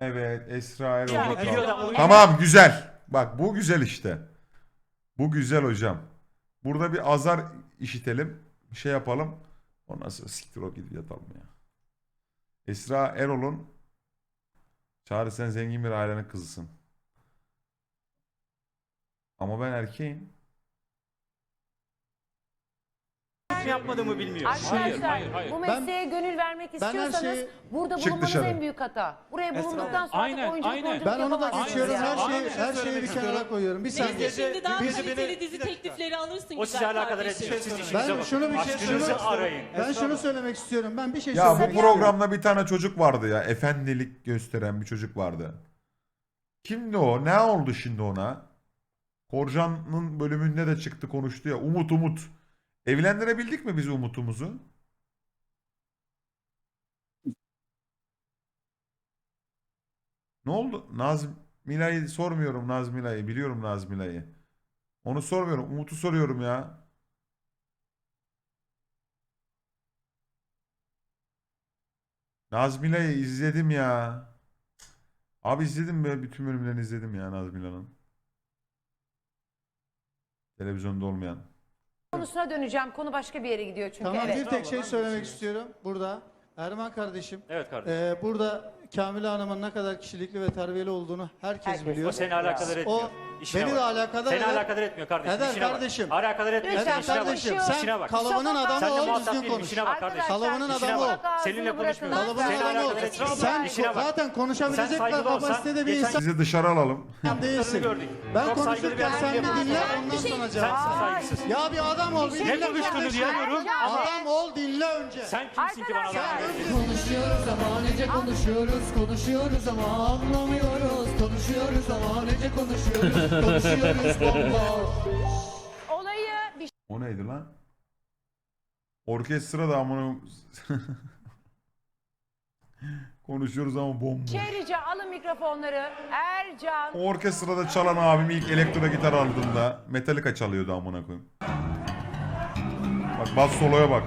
Evet Esra Erol Yani bakalım. biliyor da oyun- Tamam güzel. Bak bu güzel işte. Bu güzel hocam. Burada bir azar işitelim. Bir şey yapalım. Ondan sonra siktir o gidip yatalım ya. Esra Erol'un Çağrı sen zengin bir ailenin kızısın. Ama ben erkeğim. Hiç yapmadığımı bilmiyor. Arkadaşlar hayır, hayır. bu Ben- mesleğe gönül vermek ben her istiyorsanız şeyi- burada Çık bulunmanız dışarı. en büyük hata. Buraya bulunduktan sonra aynen, artık oyunculuk aynen. oyunculuk Ben onu da yapamazsınız geçiyorum. Her Aynen. şeyi, her Söylemek şeyi bir kenara koyuyorum. Bir Neyse saniye. şimdi daha bizi- kaliteli beni- dizi bir dakika. teklifleri alırsın O sizi güzel alakadar kardeşim. etmiyor. Siz işinize Ben bakın. şunu bir şey Aşkınızı arayın. ben şunu söylemek istiyorum. Ben bir şey Ya bu programda bir tane çocuk vardı ya. Efendilik gösteren bir çocuk vardı. Kimdi o? Ne oldu şimdi ona? Korcan'ın bölümünde de çıktı konuştu ya. Umut Umut. Evlendirebildik mi biz Umut'umuzu? Ne oldu? Nazmilay'ı sormuyorum Nazmilay'ı. Biliyorum Nazmilay'ı. Onu sormuyorum. Umut'u soruyorum ya. Nazmilay'ı izledim ya. Abi izledim be. Bütün bölümlerini izledim ya Nazmilay'ın. Televizyonda olmayan. Konusuna döneceğim. Konu başka bir yere gidiyor çünkü. Tamam evet. bir tek şey söylemek istiyorum burada. Erman kardeşim. Evet kardeşim. e, burada Kamile Hanım'ın ne kadar kişilikli ve terbiyeli olduğunu herkes, Herkes. biliyor. O seni alakadar etmiyor. O İşine beni bak. de alakadar Seni eder. alakadar etmiyor kardeşim. Eder işine bak. kardeşim. Alakadar etmiyor. Lütfen işine bak. kardeşim konuşuyor. sen İşine bak. kalıbının Şaka adamı Sen de ol muhatap düzgün değilim. konuş. İşine bak kardeşim. Kalıbının İşine adamı bak. ol. Seninle konuşmuyorum. Kalıbının Seni adamı ol. alakadar etmiyor. Sen İşine bak. zaten Sen konuşabilecek saygılı olsan, kapasitede bir geçen- insan Sizi dışarı alalım. değilsin. gördük. Ben Çok saygılı bir konuşurken adam sen bir dinle ondan sonra cevap Sensin ver. saygısız. Ya bir adam ol. Bir Ne dinle konuştuğunu kardeşim. diyemiyorum ama Adam ol dinle önce. sen kimsin ki bana Arkadaşlar. laf ediyorsun? Konuşuyoruz ama nece konuşuyoruz Konuşuyoruz ama anlamıyoruz Konuşuyoruz ama nece konuşuyoruz Konuşuyoruz bomboş Olayı bir O neydi lan? Orkestra da amına konuşuyoruz ama bomba. şey rica alın mikrofonları. Ercan. O orkestrada çalan abim ilk elektro gitar aldığında Metallica çalıyordu amına koyayım. Bak bas soloya bak.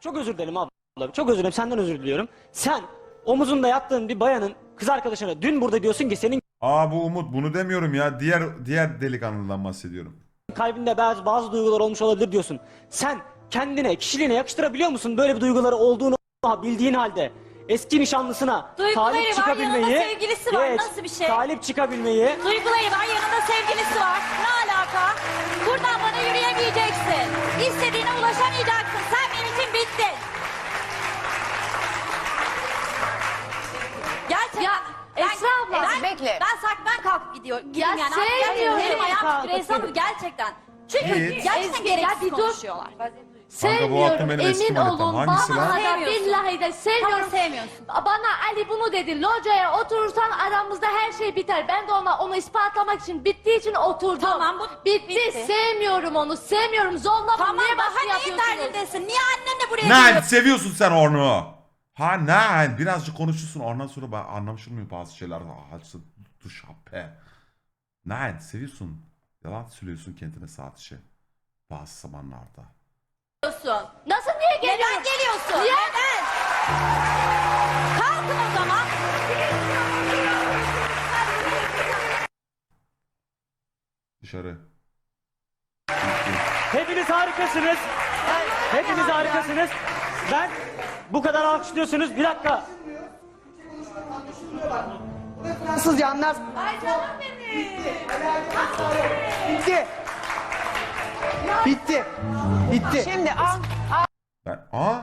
Çok özür dilerim abla. Çok özür dilerim. Senden özür diliyorum. Sen omuzunda yattığın bir bayanın kız arkadaşına dün burada diyorsun ki senin Aa bu Umut bunu demiyorum ya. Diğer diğer delikanlıdan bahsediyorum. kalbinde bazı bazı duygular olmuş olabilir diyorsun. Sen kendine, kişiliğine yakıştırabiliyor musun böyle bir duyguları olduğunu bildiğin halde? Eski nişanlısına Duyguları talip var, çıkabilmeyi, yanında sevgilisi var. Nasıl bir şey? Talip çıkabilmeyi, Duyguları var, yanında abla, ben, bekle. Ben kalkıp gidiyor. Ya yani. Sevmiyorum. Benim ayağım titriyor abla, gerçekten. Çünkü Git. gerçekten Ezgi, ya gereksiz bir dur. konuşuyorlar. Benim eski emin manitam. olun Hangisi lan? vallahi da Sevmiyorsun. billahi de sevmiyorum. Tamam sevmiyorsun. Bana Ali bunu dedi. Locaya oturursan aramızda her şey biter. Ben de ona onu ispatlamak için bittiği için oturdum. Tamam, bu bitti. bitti. Sevmiyorum onu. Sevmiyorum. Zorlama. Tamam Niye baskı daha neyin yapıyorsunuz? derdindesin? Niye annenle buraya Nein geliyorsun? seviyorsun sen onu. Ha nein birazcık konuşursun ondan sonra ben anlamışılmıyor bazı şeyler. Açsın duş be. Nein seviyorsun. Yalan söylüyorsun kendine saat işi. Bazı zamanlarda. Nasıl niye geliyorsun? Neden geliyorsun? Niye? Neden? Kalkın o zaman. Dışarı. hepiniz harikasınız. Hepiniz harikasınız. Ben bu kadar alkışlıyorsunuz. Bir dakika. Nasıl yanlar? Bitti. Bitti. Bitti. Şimdi al. Ben, aa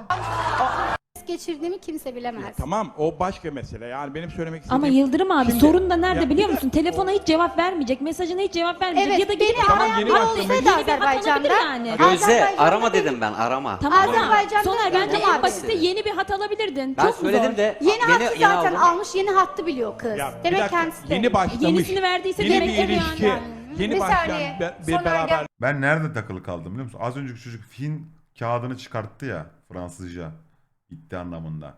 Geçirdiğimi kimse bilemez. Tamam o başka mesele. Yani benim söylemek istediğim... Ama Yıldırım abi Şimdi- sorun da nerede Ya biliyor musun? Telefona hiç cevap vermeyecek, mesajına hiç cevap vermeyecek Evet, ya da gidip beni arayan yeni olsaydı Yeni bir atanabilir yani. Gözde arama dedim ben arama. Tamam da Azerbaycan'da Soner bence Yıldırım en abi. yeni bir hat alabilirdin. Ben Çok mu söyledim zor? de Yeni yeni, hattı yeni zaten aldım. almış. Yeni hattı biliyor kız. Ya, bir Demek dakika, kendisi de. Yeni başlamış. Yenisini verdiyse yeni demek bir ki ilişki. yani. Yeni Bir başlayan saniye. be- bir Soner beraber ben nerede takılı kaldım biliyor musun? Az önceki çocuk Fin kağıdını çıkarttı ya Fransızca. Gitti anlamında.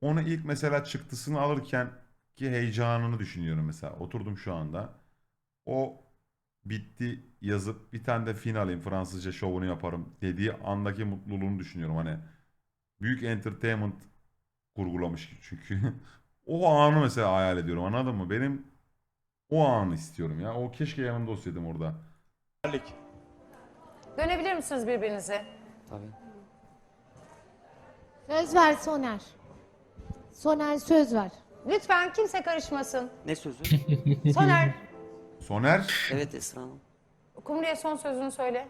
Onu ilk mesela çıktısını alırken ki heyecanını düşünüyorum mesela. Oturdum şu anda. O bitti yazıp bir tane de fin alayım Fransızca şovunu yaparım dediği andaki mutluluğunu düşünüyorum. Hani büyük entertainment kurgulamış çünkü. O anı mesela hayal ediyorum anladın mı? Benim o anı istiyorum ya. O keşke yanımda olsaydım orada. Dönebilir misiniz birbirinize? Tabii. Söz ver Soner. Soner söz ver. Lütfen kimse karışmasın. Ne sözü? Soner, Soner evet Esra Hanım. Kumru'ya son sözünü söyle.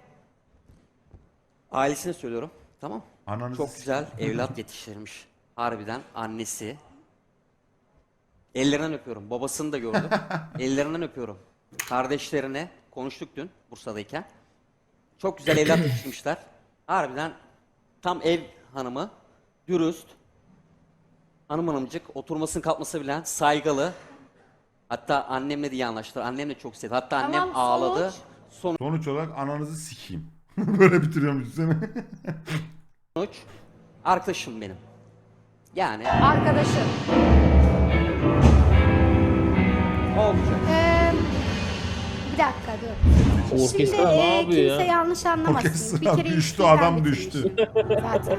Ailesine söylüyorum. Tamam. ananızı Çok güzel evlat yetiştirmiş. Harbiden annesi. Ellerinden öpüyorum. Babasını da gördüm. Ellerinden öpüyorum. Kardeşlerine konuştuk dün Bursa'dayken. Çok güzel evlat yetiştirmişler. Harbiden tam ev hanımı. Dürüst. Hanım hanımcık. Oturmasını kalkması bilen. Saygılı. Hatta annemle de iyi anlaştılar. Annem de çok sevdi. Hatta annem Tamam, ağladı. sonuç? Sonuç olarak ananızı sikeyim. Böyle bitiriyorum seni. Sonuç arkadaşım benim. Yani Arkadaşın. o olacak. Ee, bir dakika dur. Şimdi e, kimse yanlış anlamasın. Orkestra kere düştü ilişkiden adam bitirmiş düştü. Zaten.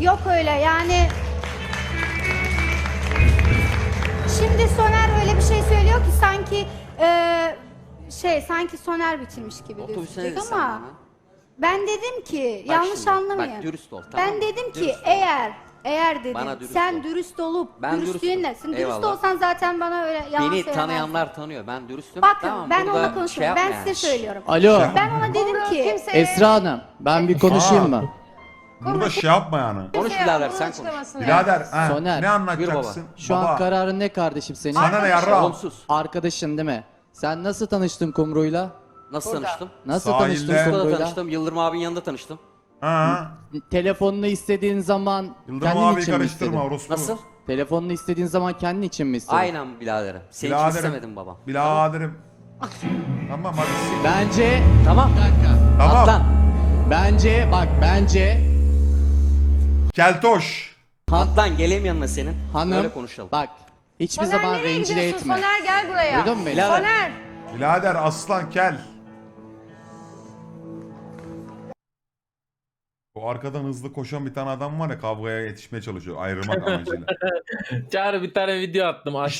Yok öyle yani. Şimdi Soner öyle bir şey söylüyor ki sanki e, şey sanki Soner bitirmiş gibi Otobüsüne gözükecek ama ben dedim ki Bak yanlış şimdi, anlamayın. Bak dürüst ol tamam ben mı? dedim ki Dürüst ol. eğer eğer dedim Bana dürüst sen ol. dürüst olup Ben dürüstlüğünle dürüstüm. sen dürüst Eyvallah. olsan zaten bana öyle yalan Beni söylemezdin. tanıyanlar tanıyor. Ben dürüstüm. Bakın tamam, ben burada onunla konuşuyorum. şey ben yapma size yani. söylüyorum. Alo Ben ona dedim ki Esra Hanım ben bir konuşayım mı? Burada şey yapma yani. Konuş kimseye birader sen konuş. açıklamasını yap. Birader ha, Soner, ne anlatacaksın? Şu Baba, an kararın ne kardeşim senin? Sana ne yarra? Olumsuz. Arkadaşın değil mi? Sen nasıl tanıştın Kumru'yla? Nasıl Burada. tanıştım? Nasıl Sahilde. tanıştın Bursa'da Kumru'yla? tanıştım. Yıldırım abinin yanında tanıştım. Ha. Telefonunu istediğin zaman Yıldırım kendin abi için mi karıştırma istedin? orospu. Nasıl? Telefonunu istediğin zaman kendin için mi istedin? Aynen biraderim. Seni hiç Biraderim. istemedim babam. Biraderim. tamam hadi sik. Bence Tamam. Tamam. Atlan. bence bak bence Keltoş. Atlan geleyim yanına senin. hanım Böyle konuşalım. bak hiçbir Soner zaman nereye rencide gidiyorsun? etme. Soner gel buraya. Duydun mu beni? Soner. Birader aslan kel. O arkadan hızlı koşan bir tane adam var ya kavgaya yetişmeye çalışıyor ayrılmak amacıyla. Çağrı bir tane video attım. Aç